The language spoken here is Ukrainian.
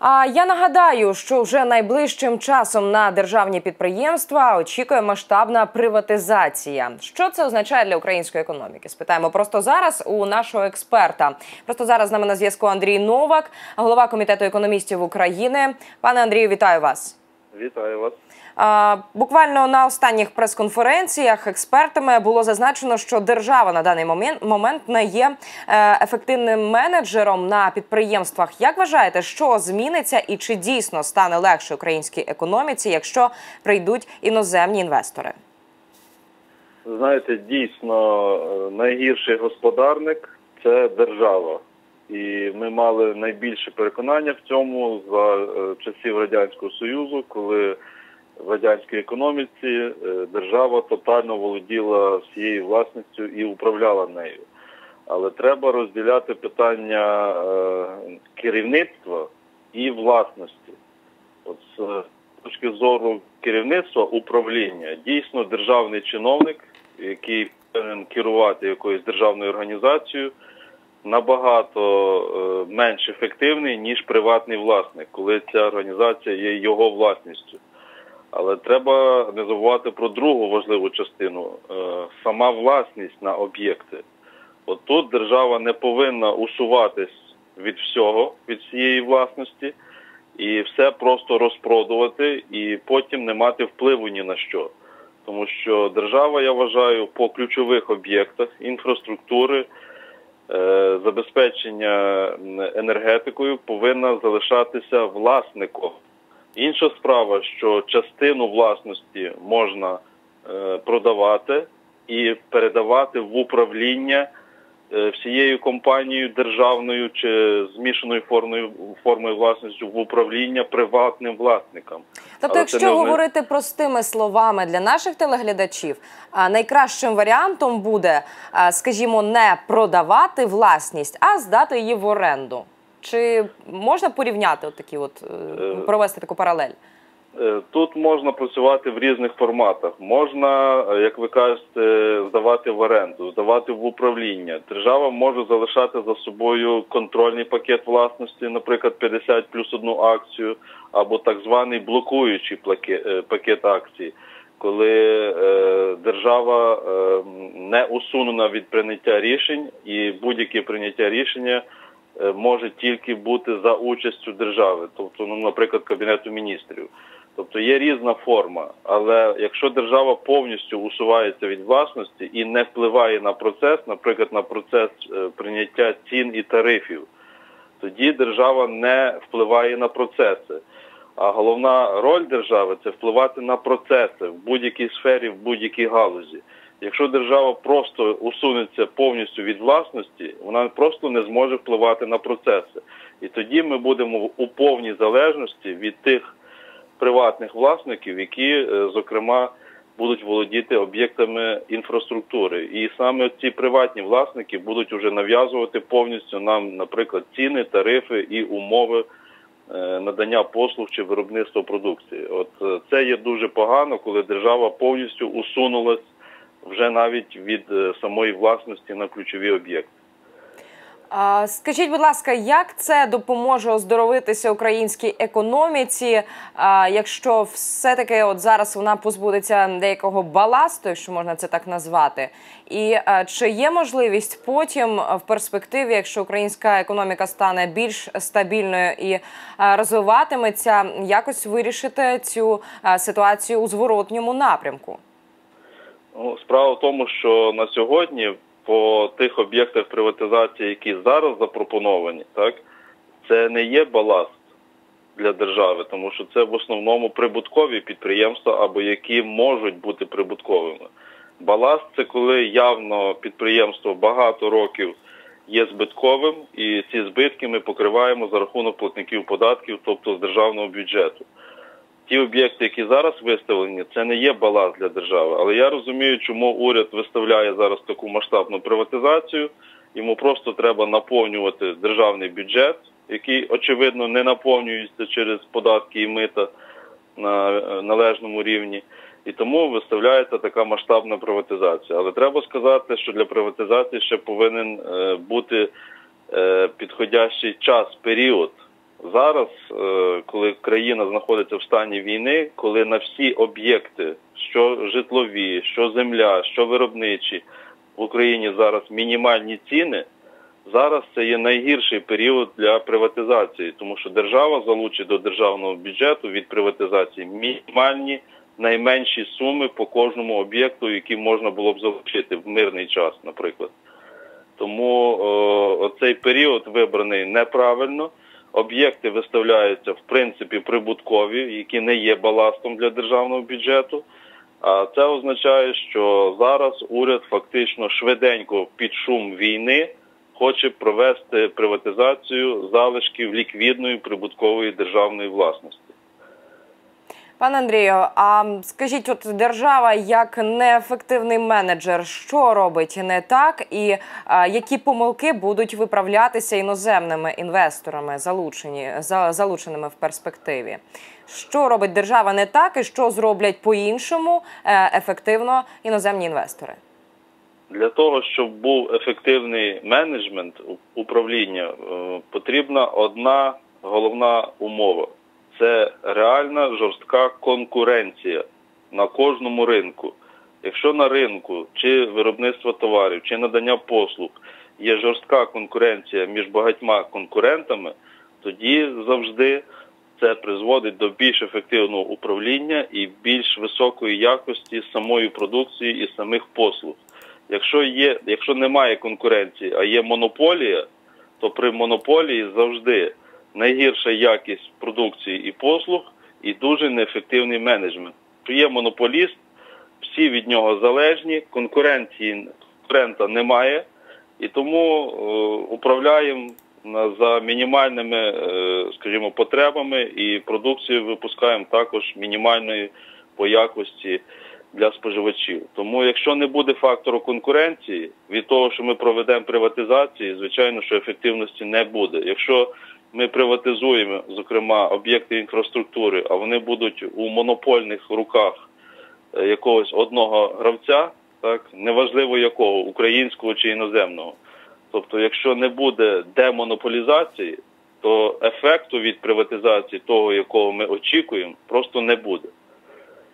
А я нагадаю, що вже найближчим часом на державні підприємства очікує масштабна приватизація. Що це означає для української економіки? Спитаємо просто зараз у нашого експерта. Просто зараз з нами на зв'язку Андрій Новак, голова комітету економістів України. Пане Андрію, вітаю вас. Вітаю вас. Буквально на останніх прес-конференціях експертами було зазначено, що держава на даний момент не є е, ефективним менеджером на підприємствах. Як вважаєте, що зміниться і чи дійсно стане легше українській економіці, якщо прийдуть іноземні інвестори? Знаєте, дійсно е, найгірший господарник це держава. І ми мали найбільше переконання в цьому за е, часів радянського союзу, коли в радянській економіці е, держава тотально володіла всією власністю і управляла нею. Але треба розділяти питання е, керівництва і власності. От з точки зору керівництва управління дійсно державний чиновник, який повинен керувати якоюсь державною організацією, набагато е, менш ефективний ніж приватний власник, коли ця організація є його власністю. Але треба не забувати про другу важливу частину е, сама власність на об'єкти. От тут держава не повинна усуватись від всього, від всієї власності, і все просто розпродувати, і потім не мати впливу ні на що. Тому що держава, я вважаю, по ключових об'єктах інфраструктури, е, забезпечення енергетикою повинна залишатися власником. Інша справа, що частину власності можна е, продавати і передавати в управління е, всією компанією державною чи змішаною формою формою власності в управління приватним власникам. Тобто, Але якщо говорити простими словами для наших телеглядачів, найкращим варіантом буде, скажімо, не продавати власність, а здати її в оренду. Чи можна порівняти от такі, от е, провести таку паралель? Е, тут можна працювати в різних форматах. Можна, е, як ви кажете, здавати в оренду, здавати в управління. Держава може залишати за собою контрольний пакет власності, наприклад, 50 плюс одну акцію, або так званий блокуючий пакет акцій, коли держава не усунена від прийняття рішень і будь-яке прийняття рішення. Е, може тільки бути за участю держави, тобто, ну, наприклад, Кабінету міністрів. Тобто є різна форма, але якщо держава повністю усувається від власності і не впливає на процес, наприклад, на процес е, прийняття цін і тарифів, тоді держава не впливає на процеси. А головна роль держави це впливати на процеси в будь-якій сфері, в будь-якій галузі. Якщо держава просто усунеться повністю від власності, вона просто не зможе впливати на процеси. І тоді ми будемо у повній залежності від тих приватних власників, які, е, зокрема, будуть володіти об'єктами інфраструктури. І саме ці приватні власники будуть вже нав'язувати повністю нам, наприклад, ціни, тарифи і умови е, надання послуг чи виробництва продукції. От е, це є дуже погано, коли держава повністю усунулась вже навіть від е, самої власності на ключові об'єкти. Скажіть, будь ласка, як це допоможе оздоровитися українській економіці, якщо все-таки от зараз вона позбудеться деякого баласту, якщо можна це так назвати? І чи є можливість потім в перспективі, якщо українська економіка стане більш стабільною і розвиватиметься, якось вирішити цю ситуацію у зворотньому напрямку? Ну, Справа в тому, що на сьогодні по тих об'єктах приватизації, які зараз запропоновані, так це не є баласт для держави, тому що це в основному прибуткові підприємства або які можуть бути прибутковими. Баласт це коли явно підприємство багато років є збитковим, і ці збитки ми покриваємо за рахунок платників податків, тобто з державного бюджету ті об'єкти, які зараз виставлені, це не є баланс для держави. Але я розумію, чому уряд виставляє зараз таку масштабну приватизацію. Йому просто треба наповнювати державний бюджет, який очевидно не наповнюється через податки і мита на е, належному рівні. І тому виставляється така масштабна приватизація. Але треба сказати, що для приватизації ще повинен е, бути е, підходящий час, період. Зараз, е, коли країна знаходиться в стані війни, коли на всі об'єкти, що житлові, що земля, що виробничі в Україні зараз мінімальні ціни, зараз це є найгірший період для приватизації, тому що держава залучить до державного бюджету від приватизації мінімальні найменші суми по кожному об'єкту, які можна було б залучити в мирний час, наприклад. Тому о, цей період вибраний неправильно. Об'єкти виставляються в принципі прибуткові, які не є баластом для державного бюджету. А це означає, що зараз уряд фактично швиденько під шум війни хоче провести приватизацію залишків ліквідної прибуткової державної власності. Пане Андрію, а скажіть, от держава як неефективний менеджер, що робить не так, і а, які помилки будуть виправлятися іноземними інвесторами, залучені за, залученими в перспективі? Що робить держава не так, і що зроблять по-іншому е, ефективно іноземні інвестори? Для того, щоб був ефективний менеджмент управління, е, потрібна одна головна умова це реальна жорстка конкуренція на кожному ринку. Якщо на ринку чи виробництво товарів, чи надання послуг є жорстка конкуренція між багатьма конкурентами, тоді завжди це призводить до більш ефективного управління і більш високої якості самої продукції і самих послуг. Якщо є, якщо немає конкуренції, а є монополія, то при монополії завжди найгірша якість продукції і послуг і дуже неефективний менеджмент. Є монополіст, всі від нього залежні, конкуренції конкурента немає, і тому е, управляємо за мінімальними, е, скажімо, потребами, і продукцію випускаємо також мінімальної по якості для споживачів. Тому, якщо не буде фактору конкуренції, від того, що ми проведемо приватизації, звичайно, що ефективності не буде. Якщо ми приватизуємо, зокрема, об'єкти інфраструктури, а вони будуть у монопольних руках е, якогось одного гравця, так неважливо якого, українського чи іноземного. Тобто, якщо не буде демонополізації, то ефекту від приватизації того, якого ми очікуємо, просто не буде.